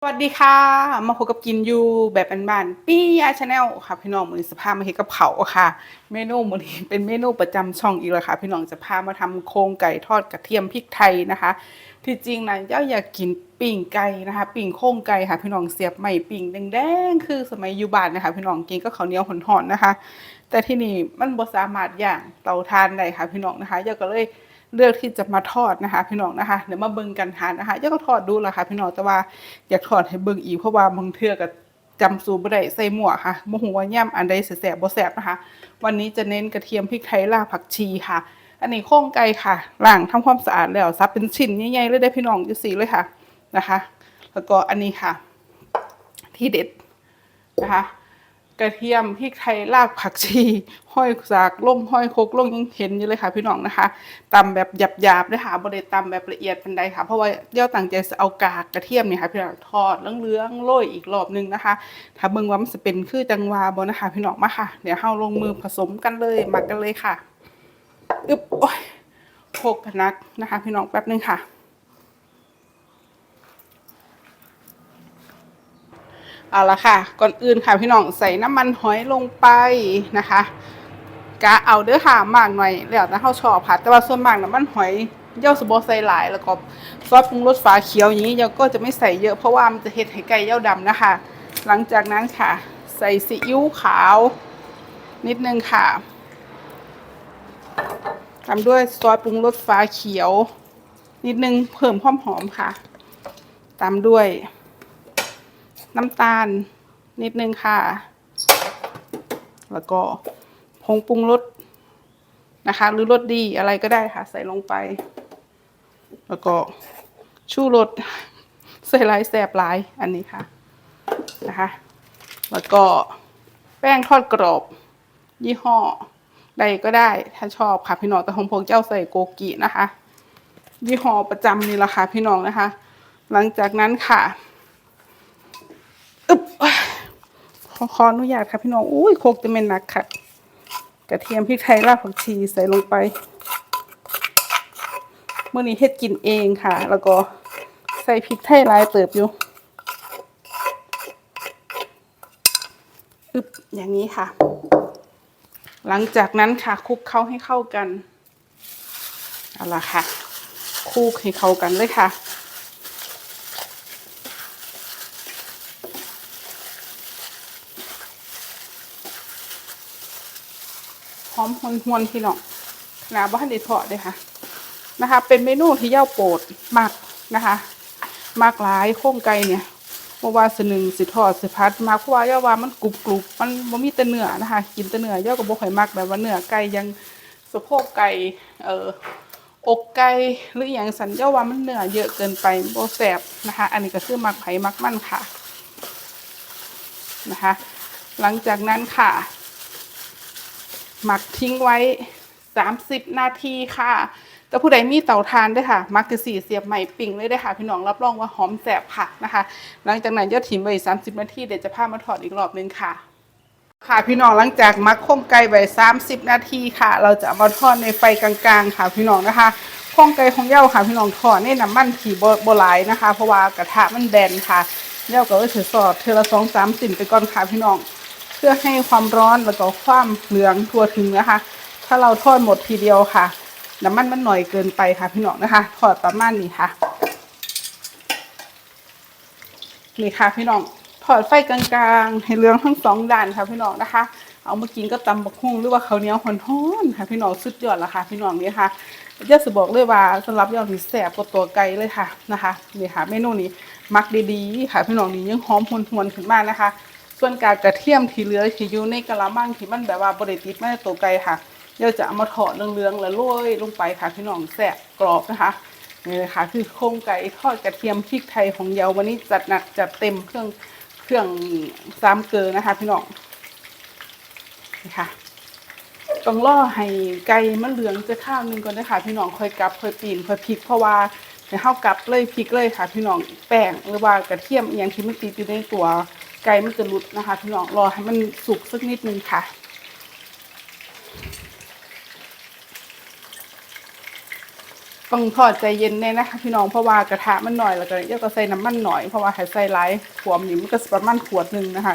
สวัสดีค่ะ มาพบกับกินยูแบบบ้านๆปี้ยาชาแนลค่ะ พี่น้องมือสภาพมาเห็นกับเขาค่ะ เมนูมือนี้เป็นเมนูประจำช่องอีกแล้วค่ะ พี่น้องจะพามาทำโครงไก่ทอดกระเทียมพริกไทยนะคะ ที่จริงนะเจ้าอยากกินปิ่งไก่นะคะ ปิ่งโครงไก่ค่ะ พี่น้องเสียบใหม่ปิ่งแดงๆคือสมัยอยู่บ้านนะคะ พี่น้องกินก็ข้าวเหนียวหอนๆนะคะ แต่ที่นี่มันบ่สามารถย่างเตาทานได้ค่ะ พี่น้องนะคะเจ้าก็เลย เลือกที่จะมาทอดนะคะ พี่น้องนะคะเดี๋ยวมาเบิ่งกันทานนะคะย่าก็ทอดดูละค่ะ พี่น้องแต่ว่าอยากทอดให้เบิ่งอีกเพราะว่าบางเทื่อก็จำสูตรบ่ได้ใส่หมวกค่ะบ่ฮู้ว่าย่ำอันใดสิแซ่บบ่แซ่บนะคะ วันนี้จะเน้นกระเทียมพริกไทยราผักชีค่ะ อันนี้โครงไก่ค่ะล้างทำความสะอาดแล้วซับเป็นชิ้นใหญ่ๆเลยได้พี่น้องจังซี่เลยค่ะนะคะ แล้วก็อันนี้ค่ะ ที่เด็ดนะคะ กระเทียมพริกไทยรากผักชีห้อยสากล่มห้อยโคกล่มยังเห็นอยู่เลยค่ะพี่น้องนะคะตำแบบหยาบๆเลยค่ะบริตำแบบละเอียดเป็นใดค่ะ เพราะว่าเย่าต่างใจจะเอากากกระเทียมเนี่ยค่ะพี่น้องทอดเลื้องๆโรยอีกรอบนึงนะคะ ถ้าเบิ่งว่ามันจะเป็นคือจังหวาบนะคะ พี่น้องมาค่ะเดี๋ยวเฮาลงมือผสมกันเลยหมักกันเลยค่ะอึบโอ้ยโคกนนักนะคะ พี่น้องแป๊บนึงค่ะ เอาละค่ะ ก่อนอื่นค่ะพี่น้องใส่น้ำมันหอยลงไปนะคะกะเอาเด้อค่ะมากหน่อยแล้วแต่เขาชอบค่ะแต่ว่าส่วนมากน้ำมันหอยเย่าสบใส่หลาย แล้วก็ซอสปรุงรสฝาเขียวอย่างนี้เย่าก็จะไม่ใส่เยอะเพราะว่ามันจะเห็ดให้ไก่เย่าดำนะคะ หลังจากนั้นค่ะ ใส่ซีอิ๊วขาว นิดนึงค่ะตามด้วยซอสปรุงรสฟ้าเขียว นิดนึงเพิ่มความหอมค่ะ ตามด้วย น้ำตาลนิดนึงค่ะ แล้วก็ผงปรุงรสนะคะ หรือรสดีอะไรก็ได้ค่ะ ใส่ลงไป แล้วก็ชูรสใส่ลายแสบลายอันนี้ค่ะนะคะ แล้วก็แป้งทอดกรอบ ยี่ห้อใดก็ได้ถ้าชอบค่ะพี่น้องแต่ของพวกเจ้าใส่โกกินะคะ ยี่ห้อประจำนี่แหละค่ะพี่น้องนะคะ หลังจากนั้นค่ะ อึบ ขอขออนุญาตค่ะพี่น้องอุ้ยโคกจะเป็นหนักค่ะ กระเทียมพริกไทยรากผักชีใส่ลงไปเมื่อนี้เฮ็ดกินเองค่ะ แล้วก็ใส่พริกไทยลายเติบอยู่อึบอย่างนี้ค่ะ หลังจากนั้นค่ะคลุกเข้าให้เข้ากันเอาละค่ะคลุกให้เข้ากันเลยค่ะ อมหวนหวนๆพี่น้องขนาดบ้านเด็ดทอดเลยค่ะนะคะ เป็นเมนูที่เย่าโปรดมากนะคะ มากหลายโค้งไก่เนี่ยเพราะว่าสนึงสิทอดสิพัดมาเพราะว่าเย่าว่ามันกรุบกรุบมันบ่มีแต่เนื้อนะคะ กินแต่เนื้อเย่าก็บ่ค่อยมักแบบว่าเนื้อไก่ยังสะโพกไก่เอ่ออกไก่หรืออย่างสันเย่าว่ามันเนื้อเยอะเกินไปโบแซ่บนะคะ อันนี้ก็คือมักไผ่มักมั่นค่ะนะคะ หลังจากนั้นค่ะ หมักทิ้งไว้ 30 นาทีค่ะ แต่ผู้ใดมีเตาทานด้วยค่ะ มักจะสีเสียบใหม่ปิ่งเลยได้ค่ะ พี่น้องรับรองว่าหอมแสบค่ะนะคะ หลังจากนั้นยอดถิ่มไว้30นาทีเดี๋ยวจะพามาถอดอีกรอบนึงค่ะ ค่ะพี่น้องหลังจากมักข้มไก่ไว้30นาทีค่ะ เราจะมาทอดในไฟกลางๆ ค่ะ พี่น้องนะคะข้องไก่ของเย้าค่ะ พี่น้องทอดในน้ำมันถี่โบหลายนะคะ เพราะว่ากระทะมันแบนค่ะเย้าก็เลยถือสอดเทละสองสามสินไปก่อนค่ะพี่น้อง เพื่อให้ความร้อนแล้วก็ความเหลืองทั่วถึงนะคะ ถ้าเราทอดหมดทีเดียวค่ะ น้ำมันมันหน่อยเกินไปค่ะพี่น้องนะคะทอดประมาณนี้ค่ะนี่ค่ะพี่น้องทอดไฟกลางๆ ให้เหลืองทั้งสองด้านค่ะพี่น้องนะคะ เอามากินก็ตำบักหุ่งหรือว่าข้าวเหนียวหอนๆค่ะพี่น้องสุดยอดละค่ะ พี่น้องนี่ค่ะเดี๋ยวจะบอกเลยว่าสำหรับยอดที่แสบกว่าตัวไก่เลยค่ะนะคะนี่ค่ะเมนูนี้มักดีๆค่ะพี่น้องนี่ยังหอมหวนๆขึ้นมากนะคะ ส่วนกากกระเทียมที่เหลือที่อยู่ในกะละมังที่มันแบบว่าบริติดมาในตัวไก่ค่ะเดี๋ยวจะเอามาทอดเรืองๆแล้วโรยลงไปค่ะพี่น้องแสบกรอบนะคะนี่เลยค่ะคือโครงไก่ทอดกระเทียมพริกไทยของเยาวันนี้จัดหนักจัดเต็มเครื่องเครื่องสามเกลือนะคะ พี่น้องนี่ค่ะต้องรอให้ไก่มันเหลืองจะข้าวหนึงก่อนนะคะพี่น้องค่อยกลับค่อยปีนค่อยพริกเพราะว่าให้เข้ากลับเลยพริกเลยค่ะ พี่น้องแป้งหรือว่ากระเทียมอย่างที่มันติดอยู่ในตัว ไก่มันจะหลุดนะคะพี่น้องรอให้มันสุกสักนิดนึงค่ะ ต้องทอดใจเย็นแน่นะคะพี่น้องเพราะว่ากระทะมันหน่อยแล้วก็เดี๋ยก็ใส่น้ำมันหน่อยเพราะว่าให้ใส่หลายขวมนี่มันก็สิประมาณขวดหนึ่งนะคะ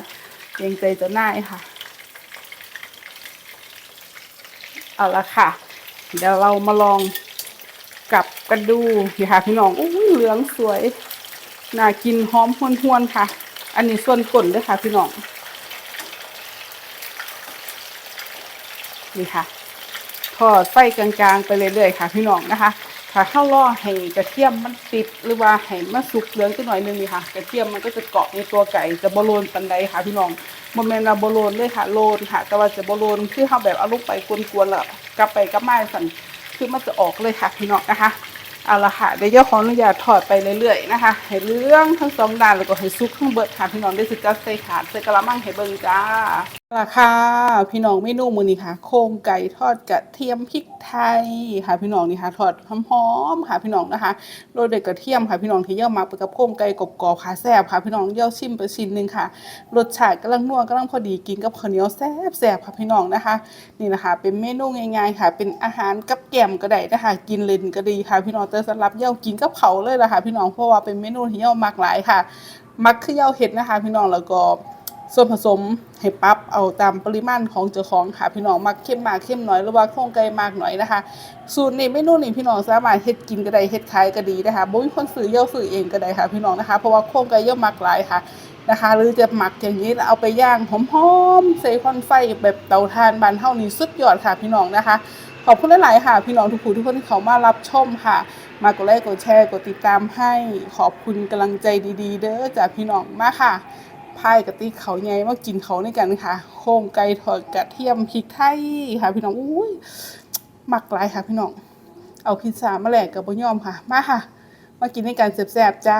เกรงใจจะน่ายค่ะ เอาละค่ะ เดี๋ยวเรามาลองกลับกันดูนี่ค่ะพี่น้องอุ้ยเหลืองสวยน่ากินหอมหวนๆค่ะ อันนี้ส่วนก้นด้วยค่ะพี่น้อง นี่ค่ะทอดไฟกลางๆไปเรื่อยๆค่ะ พี่น้องนะคะ ถ้าข้าวล่อให้กระเทียมมันติดหรือว่าให้มันสุกเหลืองจักหน่อยหนึงนี่ค่ะ กระเทียมมันก็จะเกาะในตัวไก่จะบโลนปันใดค่ะ พี่น้องโมเมนต์เราบโลนเลยค่ะโลนค่ะ แต่ว่าจะบโลนคือเขาแบบเอาลูกไปกวนๆแล้วกลับไปกลับมาสั่นคือมันจะออกเลยค่ะ พี่น้องนะคะ เอาละค่ะเดี๋ยวเจ้าของอนุญาตถอดไปเรื่อยๆนะคะให้เรื่องทั้งสองด้านแล้วก็ให้ซุกทั้งเบิดค่ะพี่น้องได้สิจัดใส่ขาดใส่กระมังให้เบิ่งจ้า เอาค่ะพี่น้องเมนูมือนี้ค่ะ โครงไก่ทอดกระเทียมพริกไทยค่ะ พี่น้องนี่ค่ะทอดหอมๆค่ะพี่น้องนะคะโรยด้วยกระเทียมค่ะ พี่น้องที่เยี่ยวมาไปกับโครงไก่กรอบๆค่ะแซ่บค่ะ พี่น้องเยี่ยวชิมไปชิ้นหนึ่งค่ะรสชาติกำลังนัวกำลังพอดีกินกับข้าวเหนียวแซ่บๆค่ะพี่น้องนะคะ นี่นะคะ เป็นเมนูง่ายๆค่ะ เป็นอาหารกับแกมก็ได้นะคะกินเล่นก็ดีค่ะ พี่น้องแต่สำหรับเย่ากินกับเขาเลยละค่ะ พี่น้องเพราะว่าเป็นเมนูที่เย่ามักหลายค่ะ มักคือเย่าเห็ดนะคะ พี่น้องแล้วก็ ส่วนผสมให้ปรับเอาตามปริมาณของเจ้าของค่ะพี่น้องมักเข้มมากเข้มน้อยหรือว่าโครงไก่มากหน่อยนะคะ สูตรนี้เมนูนี้พี่น้องสามารถเฮ็ดกินก็ได้เฮ็ดขายก็ดีนะคะบ่มีคนซื้อเย่าซื้อเองก็ได้ค่ะ พี่น้องนะคะ เพราะว่าโครงไก่เย่ามักหลายค่ะนะคะ หรือจะหมักอย่างนี้เอาไปย่างหอมๆใส่ควันไฟแบบเตาถ่านบานเท่านี้สุดยอดค่ะพี่น้องนะคะขอบคุณหลาย ๆ ค่ะ พี่น้องทุกผู้ทุกคนที่เขามารับชมค่ะ มากดไลค์กดแชร์กดติดตามให้ขอบคุณกำลังใจดี ๆ เด้อจากพี่น้องมากค่ะ พายกะติเขาใหญ่มากินเขาด้วยกันค่ะ โครงไก่ทอดกระเทียมพริกไทยค่ะ พี่น้องอุ้ยมักหลายค่ะพี่น้อง เอาพิซซ่ามาแลกกับบะยอมค่ะ มาค่ะ มากินด้วยกันแซ่บๆจ้า